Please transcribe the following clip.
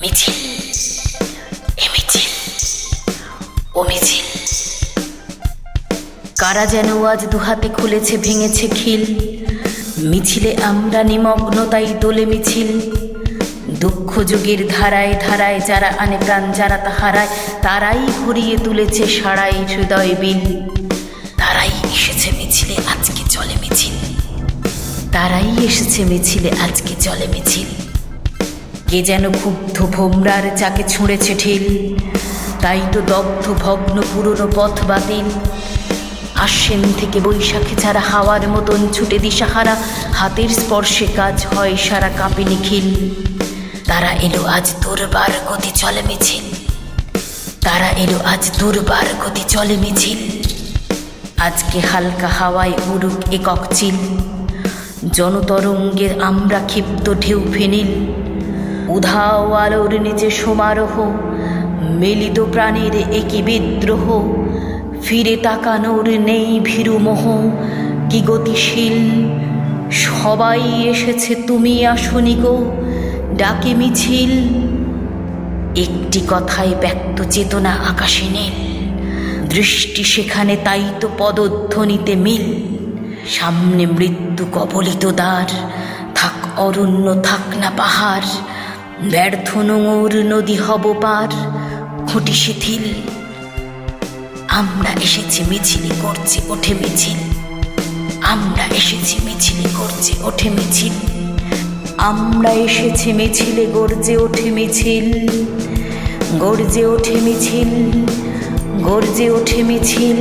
মিছিল ও মিছিল কারা যেন আজ দুহাতে খুলেছে, ভেঙেছে খিল? মিছিলে আমরা নিমগ্ন, তাই দোলে মিছিল। দুঃখ যুগের ধারায় ধারায় যারা আনে প্রাণ, যারা তা হারায় তারাই ভরিয়ে তুলেছে সারাই হৃদয় বিল। তারাই এসেছে মিছিলে, আজকে চলে মিছিল। তারাই এসেছে মিছিলে, আজকে চলে মিছিল। কে যেন ক্ষুব্ধ ভোমরার চাকে ছুঁড়েছে ঢিল। তাই তো দগ্ধ, ভগ্ন, পুরনো পথ বাতিল। আশ্বিন থেকে বৈশাখে ছাড়া হাওয়ার মতন ছুটে দিশাহারা। হাতের স্পর্শে কাজ হয় সারা কাঁপে নিখিল তারা এলো আজ দুর্বার গতি চলে মিছিল। তারা এলো আজ দুর্বার গতি চলে মিছিল। আজকে হালকা হাওয়ায় উড়ুক একক চিল। জনতরঙ্গের আমরা ক্ষিপ্ত ঢেউ ফেনিল। উধাও আলোর নিচে সমারোহ, মিলিত প্রাণীর একই বিদ্রোহ, ফিরে তাকানোর নেই ভীরু মোহ কি গতিশীল? সবাই এসেছে, তুমি আসনি গো, ডাকে মিছিল। একটি কথায় ব্যক্ত চেতনা আকাশে নীল, দৃষ্টি সেখানে তাই তো পদধ্বনিতে মিল। সামনে মৃত্যু কবলিত দ্বার, থাক অরণ্য, থাক না পাহাড় ব্যর্থ নোঙর নদী হব পার, খুঁটি শিথিল। আমরা এসেছি, মিছিলে করছে, ওঠে মিছিল। আমরা এসেছি, মিছিলে করছে, ওঠে মিছিল। আমরা এসেছি, মিছিলে গর্জে ওঠে মিছিল। গর্জে ওঠে মিছিল, গর্জে ওঠে মিছিল।